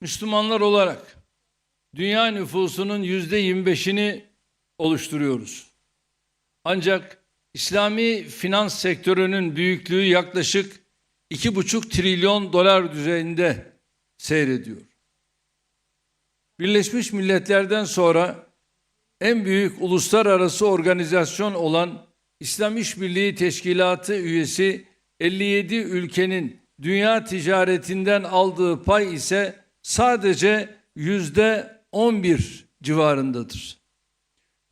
Müslümanlar olarak dünya nüfusunun yüzde 25'ini oluşturuyoruz. Ancak İslami finans sektörünün büyüklüğü yaklaşık iki buçuk trilyon dolar düzeyinde seyrediyor. Birleşmiş Milletler'den sonra en büyük uluslararası organizasyon olan İslam İşbirliği Teşkilatı üyesi 57 ülkenin dünya ticaretinden aldığı pay ise sadece yüzde 11 civarındadır.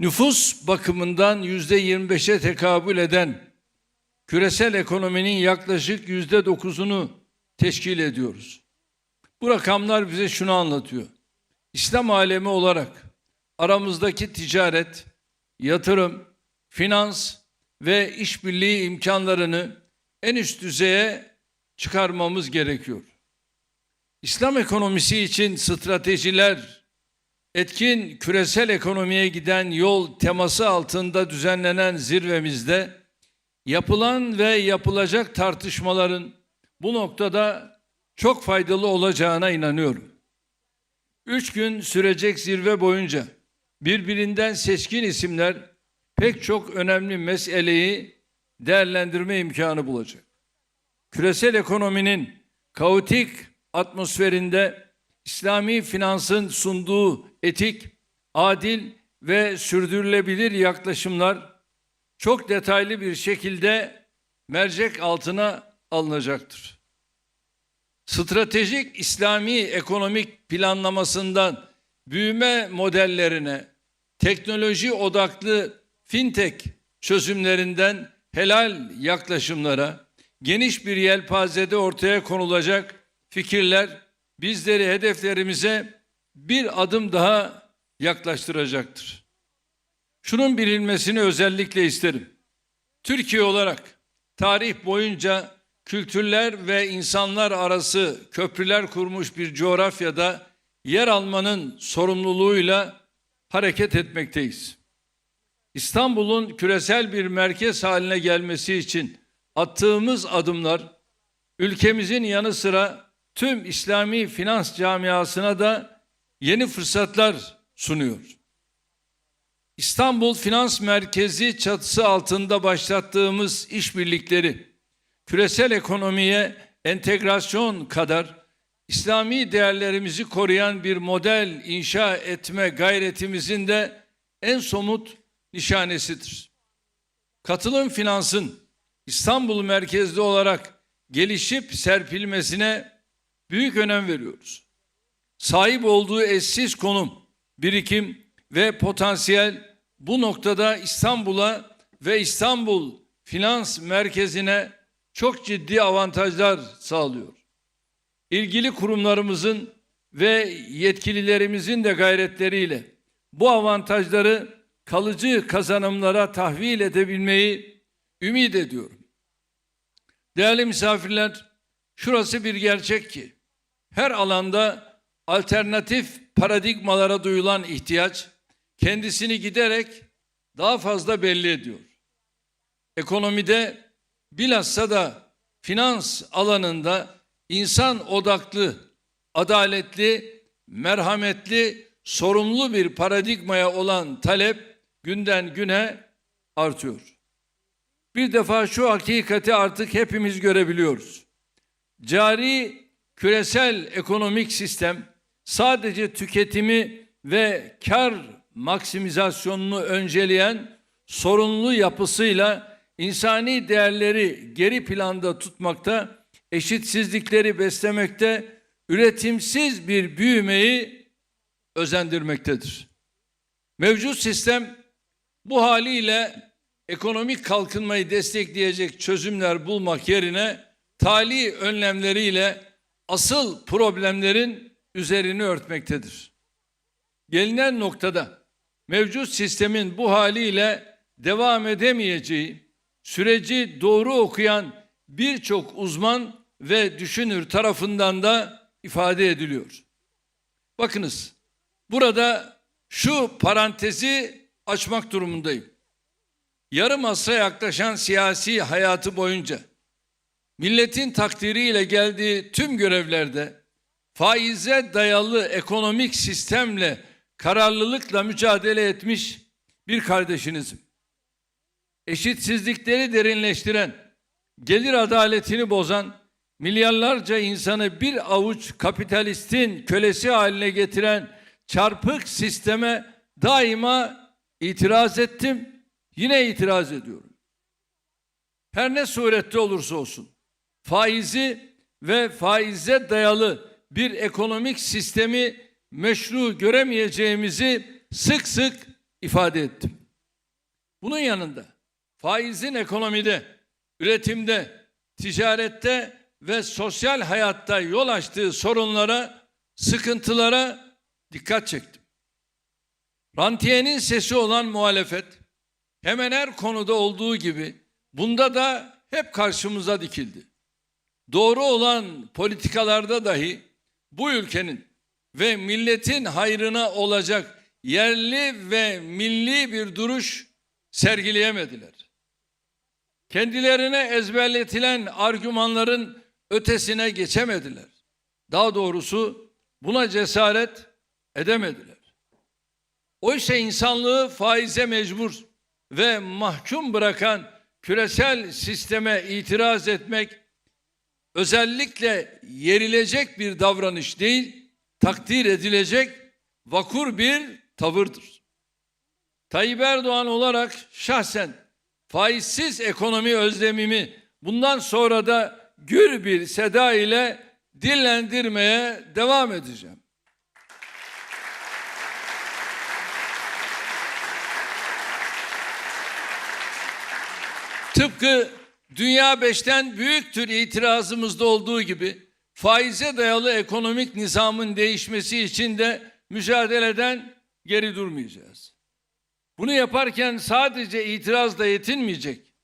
Nüfus bakımından yüzde 25'e tekabül eden küresel ekonominin yaklaşık yüzde 9'unu teşkil ediyoruz. Bu rakamlar bize şunu anlatıyor. İslam alemi olarak aramızdaki ticaret, yatırım, finans ve işbirliği imkanlarını en üst düzeye çıkarmamız gerekiyor. İslam ekonomisi için stratejiler, etkin küresel ekonomiye giden yol teması altında düzenlenen zirvemizde yapılan ve yapılacak tartışmaların bu noktada çok faydalı olacağına inanıyorum. Üç gün sürecek zirve boyunca birbirinden seçkin isimler pek çok önemli meseleyi değerlendirme imkanı bulacak. Küresel ekonominin kaotik atmosferinde İslami finansın sunduğu etik, adil ve sürdürülebilir yaklaşımlar çok detaylı bir şekilde mercek altına alınacaktır. Stratejik İslami ekonomik planlamasından büyüme modellerine, teknoloji odaklı fintech çözümlerinden helal yaklaşımlara, geniş bir yelpazede ortaya konulacak fikirler bizleri hedeflerimize bir adım daha yaklaştıracaktır. Şunun bilinmesini özellikle isterim. Türkiye olarak tarih boyunca kültürler ve insanlar arası köprüler kurmuş bir coğrafyada yer almanın sorumluluğuyla hareket etmekteyiz. İstanbul'un küresel bir merkez haline gelmesi için attığımız adımlar ülkemizin yanı sıra tüm İslami finans camiasına da yeni fırsatlar sunuyor. İstanbul Finans Merkezi çatısı altında başlattığımız işbirlikleri küresel ekonomiye entegrasyon kadar İslami değerlerimizi koruyan bir model inşa etme gayretimizin de en somut nişanesidir. Katılım finansın İstanbul merkezli olarak gelişip serpilmesine büyük önem veriyoruz. Sahip olduğu eşsiz konum, birikim ve potansiyel bu noktada İstanbul'a ve İstanbul Finans Merkezi'ne çok ciddi avantajlar sağlıyor. İlgili kurumlarımızın ve yetkililerimizin de gayretleriyle bu avantajları kalıcı kazanımlara tahvil edebilmeyi ümit ediyorum. Değerli misafirler, şurası bir gerçek ki her alanda alternatif paradigmalara duyulan ihtiyaç kendisini giderek daha fazla belli ediyor. Ekonomide bilhassa da finans alanında insan odaklı, adaletli, merhametli, sorumlu bir paradigmaya olan talep günden güne artıyor. Bir defa şu hakikati artık hepimiz görebiliyoruz. Cari küresel ekonomik sistem sadece tüketimi ve kar maksimizasyonunu önceleyen sorunlu yapısıyla insani değerleri geri planda tutmakta, eşitsizlikleri beslemekte, üretimsiz bir büyümeyi özendirmektedir. Mevcut sistem bu haliyle ekonomik kalkınmayı destekleyecek çözümler bulmak yerine tali önlemleriyle asıl problemlerin üzerini örtmektedir. Gelinen noktada mevcut sistemin bu haliyle devam edemeyeceği süreci doğru okuyan birçok uzman ve düşünür tarafından da ifade ediliyor. Bakınız burada şu parantezi açmak durumundayım. Yarım asra yaklaşan siyasi hayatı boyunca milletin takdiriyle geldiği tüm görevlerde faize dayalı ekonomik sistemle kararlılıkla mücadele etmiş bir kardeşinizim. Eşitsizlikleri derinleştiren, gelir adaletini bozan, milyarlarca insanı bir avuç kapitalistin kölesi haline getiren çarpık sisteme daima itiraz ettim. Yine itiraz ediyorum. Her ne surette olursa olsun faizi ve faize dayalı bir ekonomik sistemi meşru göremeyeceğimizi sık sık ifade ettim. Bunun yanında faizin ekonomide, üretimde, ticarette ve sosyal hayatta yol açtığı sorunlara, sıkıntılara dikkat çektim. Rantiyenin sesi olan muhalefet hemen her konuda olduğu gibi bunda da hep karşımıza dikildi. Doğru olan politikalarda dahi bu ülkenin ve milletin hayrına olacak yerli ve milli bir duruş sergileyemediler. Kendilerine ezberletilen argümanların ötesine geçemediler. Daha doğrusu buna cesaret edemediler. Oysa insanlığı faize mecbur ve mahkum bırakan küresel sisteme itiraz etmek özellikle yerilecek bir davranış değil, takdir edilecek vakur bir tavırdır. Tayyip Erdoğan olarak şahsen faizsiz ekonomi özlemimi bundan sonra da gür bir seda ile dillendirmeye devam edeceğim. Tıpkı dünya beşten büyüktür itirazımızda olduğu gibi faize dayalı ekonomik nizamın değişmesi için de mücadeleden geri durmayacağız. Bunu yaparken sadece itirazla yetinmeyecek,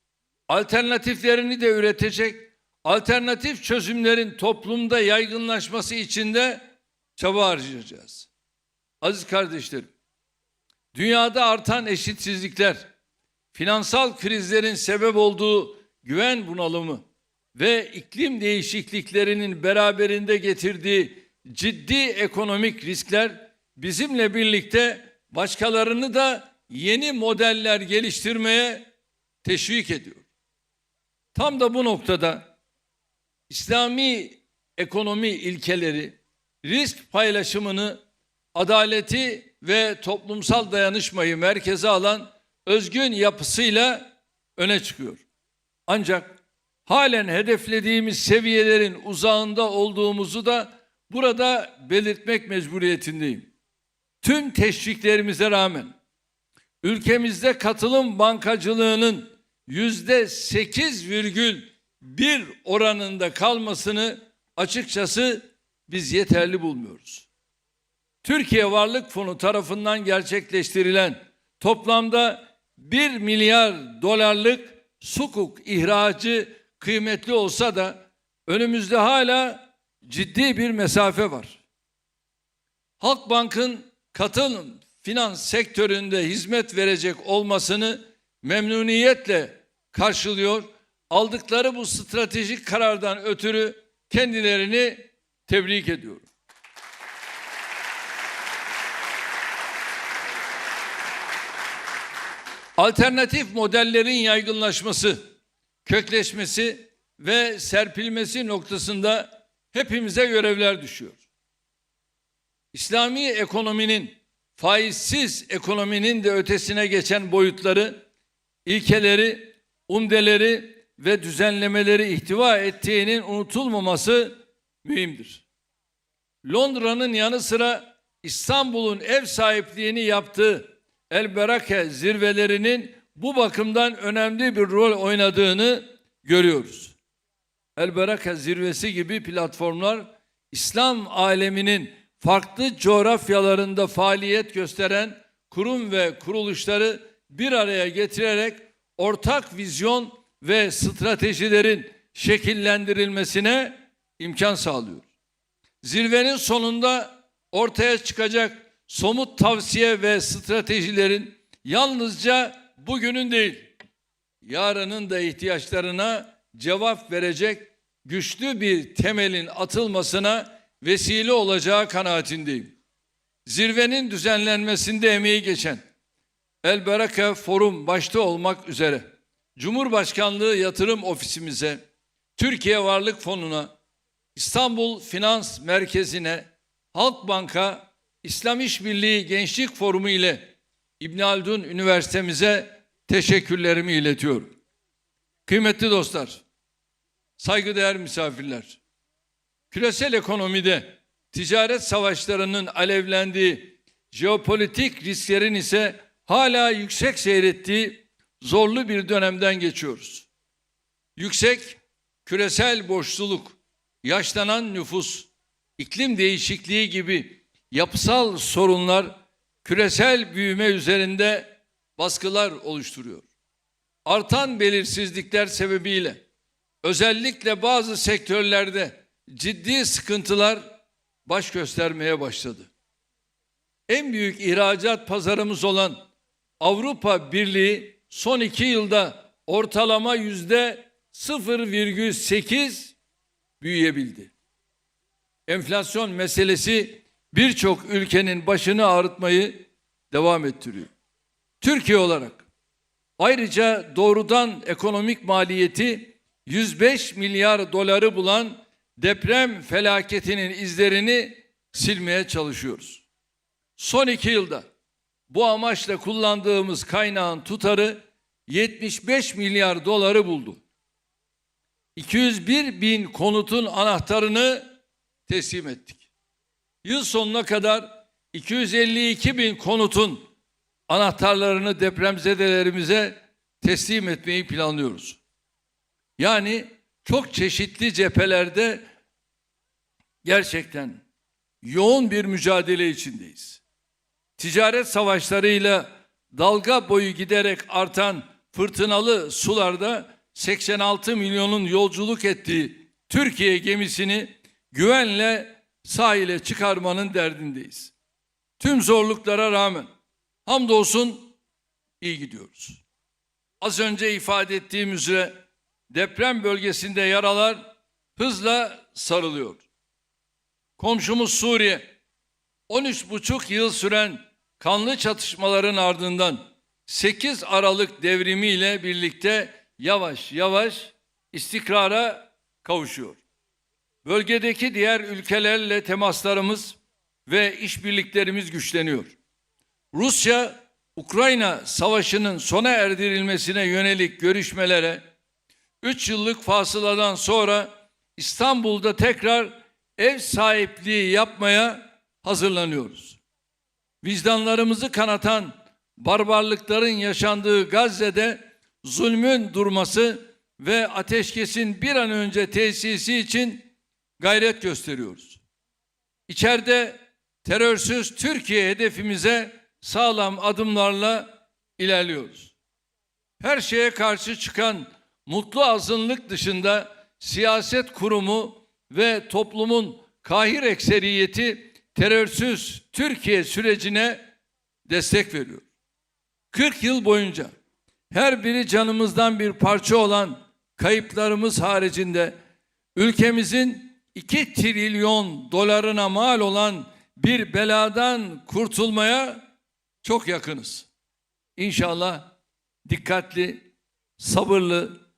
alternatiflerini de üretecek, alternatif çözümlerin toplumda yaygınlaşması için de çaba harcayacağız. Aziz kardeşlerim, dünyada artan eşitsizlikler, finansal krizlerin sebep olduğu güven bunalımı ve iklim değişikliklerinin beraberinde getirdiği ciddi ekonomik riskler bizimle birlikte başkalarını da yeni modeller geliştirmeye teşvik ediyor. Tam da bu noktada İslami ekonomi ilkeleri risk paylaşımını, adaleti ve toplumsal dayanışmayı merkeze alan özgün yapısıyla öne çıkıyor. Ancak halen hedeflediğimiz seviyelerin uzağında olduğumuzu da burada belirtmek mecburiyetindeyim. Tüm teşviklerimize rağmen ülkemizde katılım bankacılığının yüzde sekiz virgül bir oranında kalmasını açıkçası biz yeterli bulmuyoruz. Türkiye Varlık Fonu tarafından gerçekleştirilen toplamda 1 milyar dolarlık sukuk ihracı kıymetli olsa da önümüzde hala ciddi bir mesafe var. Halkbank'ın katılım finans sektöründe hizmet verecek olmasını memnuniyetle karşılıyor. Aldıkları bu stratejik karardan ötürü kendilerini tebrik ediyorum. Alternatif modellerin yaygınlaşması, kökleşmesi ve serpilmesi noktasında hepimize görevler düşüyor. İslami ekonominin faizsiz ekonominin de ötesine geçen boyutları, ilkeleri, umdeleri ve düzenlemeleri ihtiva ettiğinin unutulmaması mühimdir. Londra'nın yanı sıra İstanbul'un ev sahipliğini yaptığı El Berake zirvelerinin bu bakımdan önemli bir rol oynadığını görüyoruz. El Berake zirvesi gibi platformlar İslam aleminin farklı coğrafyalarında faaliyet gösteren kurum ve kuruluşları bir araya getirerek ortak vizyon ve stratejilerin şekillendirilmesine imkan sağlıyor. Zirvenin sonunda ortaya çıkacak somut tavsiye ve stratejilerin yalnızca bugünün değil, yarının da ihtiyaçlarına cevap verecek güçlü bir temelin atılmasına vesile olacağı kanaatindeyim. Zirvenin düzenlenmesinde emeği geçen El Bereke Forum başta olmak üzere Cumhurbaşkanlığı Yatırım Ofisimize, Türkiye Varlık Fonu'na, İstanbul Finans Merkezi'ne, Halkbank'a, İslam İşbirliği Gençlik Forumu ile İbn Haldun Üniversitemize teşekkürlerimi iletiyorum. Kıymetli dostlar, saygıdeğer misafirler, küresel ekonomide ticaret savaşlarının alevlendiği, jeopolitik risklerin ise hala yüksek seyrettiği zorlu bir dönemden geçiyoruz. Yüksek küresel borçluluk, yaşlanan nüfus, iklim değişikliği gibi yapısal sorunlar küresel büyüme üzerinde baskılar oluşturuyor. Artan belirsizlikler sebebiyle özellikle bazı sektörlerde ciddi sıkıntılar baş göstermeye başladı. En büyük ihracat pazarımız olan Avrupa Birliği son iki yılda ortalama yüzde 0,8 büyüyebildi. Enflasyon meselesi birçok ülkenin başını ağrıtmayı devam ettiriyor. Türkiye olarak ayrıca doğrudan ekonomik maliyeti 105 milyar doları bulan deprem felaketinin izlerini silmeye çalışıyoruz. Son iki yılda bu amaçla kullandığımız kaynağın tutarı 75 milyar doları buldu. 201 bin konutun anahtarını teslim ettik. Yıl sonuna kadar 252 bin konutun anahtarlarını depremzedelerimize teslim etmeyi planlıyoruz. Yani çok çeşitli cephelerde gerçekten yoğun bir mücadele içindeyiz. Ticaret savaşlarıyla dalga boyu giderek artan fırtınalı sularda 86 milyonun yolculuk ettiği Türkiye gemisini güvenle sahile çıkarmanın derdindeyiz. Tüm zorluklara rağmen hamdolsun iyi gidiyoruz. Az önce ifade ettiğim üzere deprem bölgesinde yaralar hızla sarılıyor. Komşumuz Suriye 13,5 yıl süren kanlı çatışmaların ardından 8 Aralık devrimiyle birlikte yavaş yavaş istikrara kavuşuyor. Bölgedeki diğer ülkelerle temaslarımız ve işbirliklerimiz güçleniyor. Rusya Ukrayna savaşının sona erdirilmesine yönelik görüşmelere 3 yıllık fasıladan sonra İstanbul'da tekrar ev sahipliği yapmaya hazırlanıyoruz. Vicdanlarımızı kanatan barbarlıkların yaşandığı Gazze'de zulmün durması ve ateşkesin bir an önce tesisi için gayret gösteriyoruz. İçeride terörsüz Türkiye hedefimize sağlam adımlarla ilerliyoruz. Her şeye karşı çıkan mutlu azınlık dışında siyaset kurumu ve toplumun kahir ekseriyeti terörsüz Türkiye sürecine destek veriyor. 40 yıl boyunca her biri canımızdan bir parça olan kayıplarımız haricinde ülkemizin 2 trilyon dolarına mal olan bir beladan kurtulmaya çok yakınız. İnşallah dikkatli, sabırlı,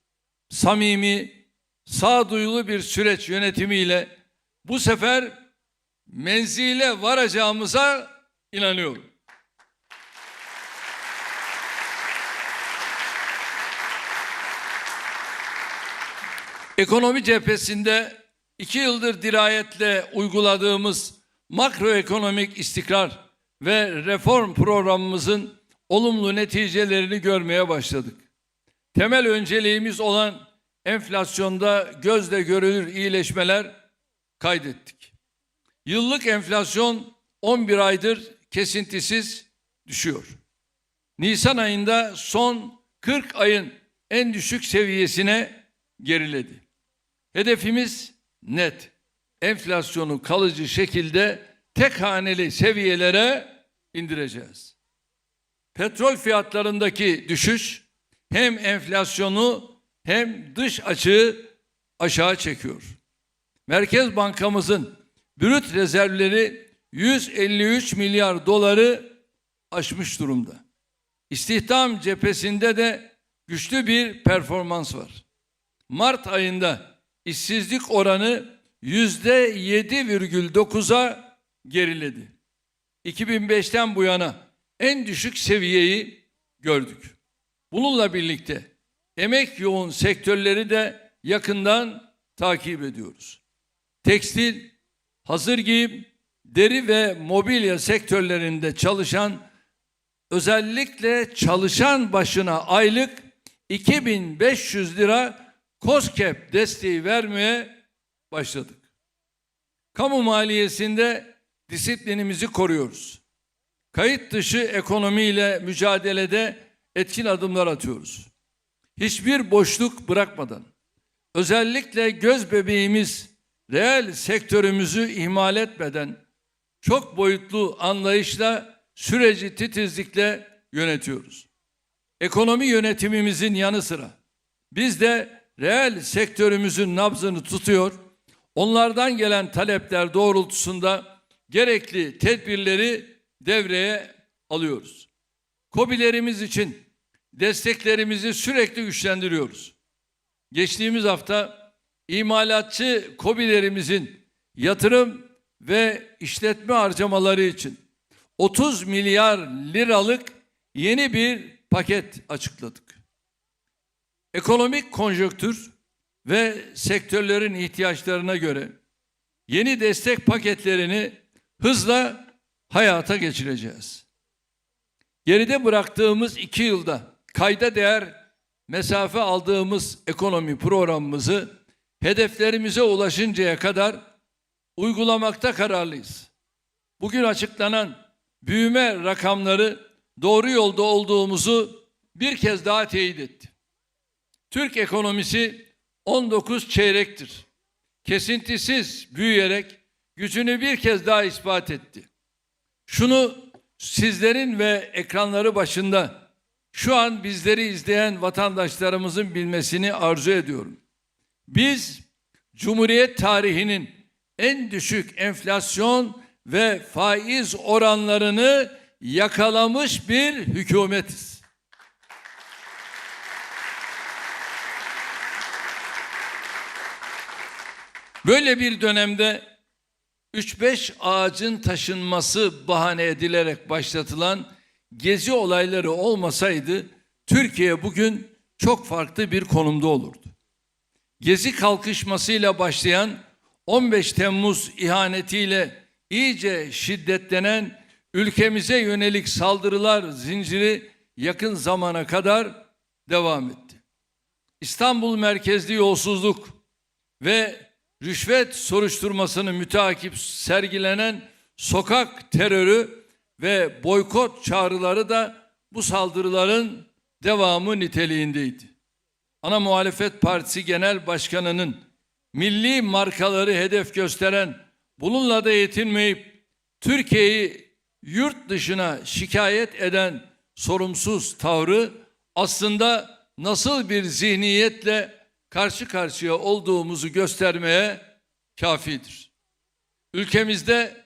samimi, sağduyulu bir süreç yönetimiyle bu sefer menzile varacağımıza inanıyorum. Ekonomi cephesinde iki yıldır dirayetle uyguladığımız makroekonomik istikrar ve reform programımızın olumlu neticelerini görmeye başladık. Temel önceliğimiz olan enflasyonda gözle görülür iyileşmeler kaydettik. Yıllık enflasyon 11 aydır kesintisiz düşüyor. Nisan ayında son 40 ayın en düşük seviyesine geriledi. Hedefimiz net. Enflasyonu kalıcı şekilde tek haneli seviyelere indireceğiz. Petrol fiyatlarındaki düşüş hem enflasyonu hem dış açığı aşağı çekiyor. Merkez Bankamızın brüt rezervleri 153 milyar doları aşmış durumda. İstihdam cephesinde de güçlü bir performans var. Mart ayında işsizlik oranı yüzde 7,9'a geriledi. 2005'ten bu yana en düşük seviyeyi gördük. Bununla birlikte emek yoğun sektörleri de yakından takip ediyoruz. Tekstil, hazır giyim, deri ve mobilya sektörlerinde çalışan özellikle çalışan başına aylık 2500 lira COSGAP desteği vermeye başladık. Kamu maliyesinde disiplinimizi koruyoruz. Kayıt dışı ekonomiyle mücadelede etkin adımlar atıyoruz. Hiçbir boşluk bırakmadan özellikle göz bebeğimiz reel sektörümüzü ihmal etmeden çok boyutlu anlayışla süreci titizlikle yönetiyoruz. Ekonomi yönetimimizin yanı sıra biz de reel sektörümüzün nabzını tutuyor, onlardan gelen talepler doğrultusunda gerekli tedbirleri devreye alıyoruz. KOBİ'lerimiz için desteklerimizi sürekli güçlendiriyoruz. Geçtiğimiz hafta imalatçı KOBİ'lerimizin yatırım ve işletme harcamaları için 30 milyar liralık yeni bir paket açıkladık. Ekonomik konjonktür ve sektörlerin ihtiyaçlarına göre yeni destek paketlerini hızla hayata geçireceğiz. Geride bıraktığımız iki yılda kayda değer mesafe aldığımız ekonomi programımızı hedeflerimize ulaşıncaya kadar uygulamakta kararlıyız. Bugün açıklanan büyüme rakamları doğru yolda olduğumuzu bir kez daha teyit etti. Türk ekonomisi 19 çeyrektir. Kesintisiz büyüyerek gücünü bir kez daha ispat etti. Şunu sizlerin ve ekranları başında şu an bizleri izleyen vatandaşlarımızın bilmesini arzu ediyorum. Biz Cumhuriyet tarihinin en düşük enflasyon ve faiz oranlarını yakalamış bir hükümetiz. Böyle bir dönemde 3-5 ağacın taşınması bahane edilerek başlatılan gezi olayları olmasaydı Türkiye bugün çok farklı bir konumda olurdu. Gezi kalkışmasıyla başlayan 15 Temmuz ihanetiyle iyice şiddetlenen ülkemize yönelik saldırılar zinciri yakın zamana kadar devam etti. İstanbul merkezli yolsuzluk ve rüşvet soruşturmasını müteakip sergilenen sokak terörü ve boykot çağrıları da bu saldırıların devamı niteliğindeydi. Ana Muhalefet Partisi Genel Başkanı'nın milli markaları hedef gösteren bununla da yetinmeyip Türkiye'yi yurt dışına şikayet eden sorumsuz tavrı aslında nasıl bir zihniyetle karşı karşıya olduğumuzu göstermeye kafidir. Ülkemizde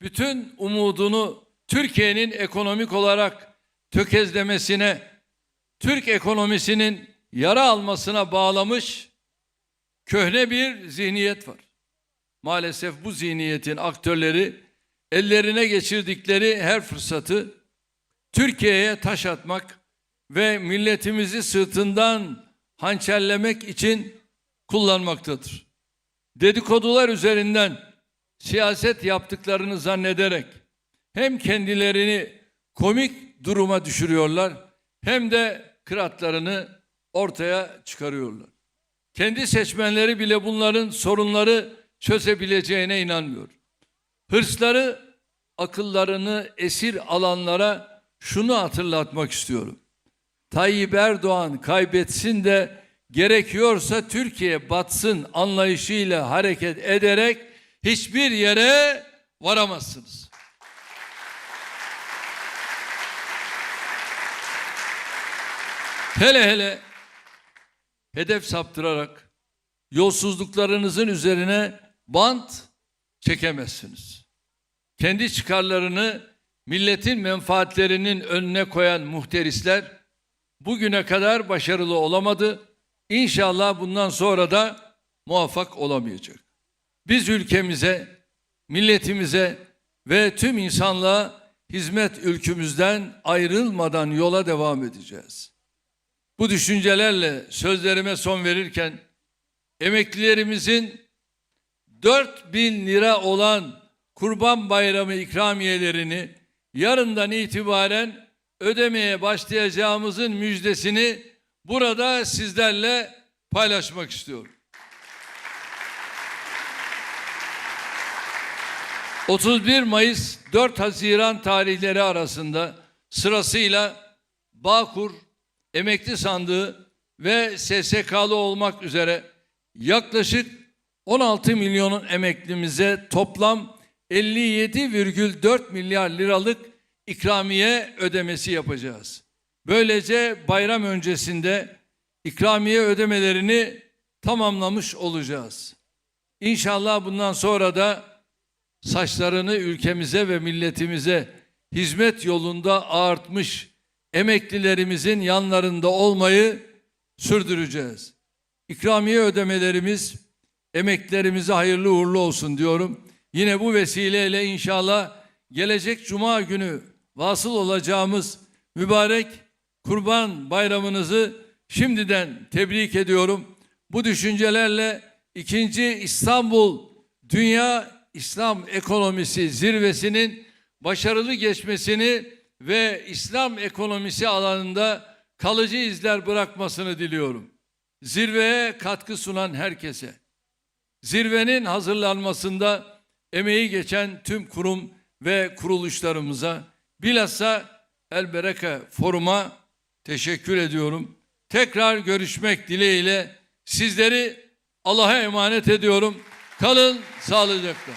bütün umudunu Türkiye'nin ekonomik olarak tökezlemesine, Türk ekonomisinin yara almasına bağlamış köhne bir zihniyet var. Maalesef bu zihniyetin aktörleri ellerine geçirdikleri her fırsatı Türkiye'ye taş atmak ve milletimizi sırtından hançerlemek için kullanmaktadır. Dedikodular üzerinden siyaset yaptıklarını zannederek hem kendilerini komik duruma düşürüyorlar hem de kıratlarını ortaya çıkarıyorlar. Kendi seçmenleri bile bunların sorunları çözebileceğine inanmıyor. Hırsları, akıllarını esir alanlara şunu hatırlatmak istiyorum. Tayyip Erdoğan kaybetsin de gerekiyorsa Türkiye batsın anlayışıyla hareket ederek hiçbir yere varamazsınız. Hele hele hedef saptırarak yolsuzluklarınızın üzerine bant çekemezsiniz. Kendi çıkarlarını milletin menfaatlerinin önüne koyan muhterisler bugüne kadar başarılı olamadı. İnşallah bundan sonra da muvaffak olamayacak. Biz ülkemize, milletimize ve tüm insanlığa hizmet ülkümüzden ayrılmadan yola devam edeceğiz. Bu düşüncelerle sözlerime son verirken emeklilerimizin 4000 lira olan Kurban Bayramı ikramiyelerini yarından itibaren ödemeye başlayacağımızın müjdesini burada sizlerle paylaşmak istiyorum. 31 Mayıs 4 Haziran tarihleri arasında sırasıyla Bağkur, Emekli Sandığı ve SSK'lı olmak üzere yaklaşık 16 milyonun emeklimize toplam 57,4 milyar liralık ikramiye ödemesi yapacağız. Böylece bayram öncesinde ikramiye ödemelerini tamamlamış olacağız. İnşallah bundan sonra da saçlarını ülkemize ve milletimize hizmet yolunda ağartmış emeklilerimizin yanlarında olmayı sürdüreceğiz. İkramiye ödemelerimiz emeklilerimize hayırlı uğurlu olsun diyorum. Yine bu vesileyle inşallah gelecek cuma günü vasıl olacağımız mübarek Kurban Bayramınızı şimdiden tebrik ediyorum. Bu düşüncelerle ikinci İstanbul Dünya İslam Ekonomisi Zirvesi'nin başarılı geçmesini ve İslam ekonomisi alanında kalıcı izler bırakmasını diliyorum. Zirveye katkı sunan herkese, zirvenin hazırlanmasında emeği geçen tüm kurum ve kuruluşlarımıza, bilhassa El Bereke Forum'a teşekkür ediyorum. Tekrar görüşmek dileğiyle sizleri Allah'a emanet ediyorum. Kalın sağlıcakla.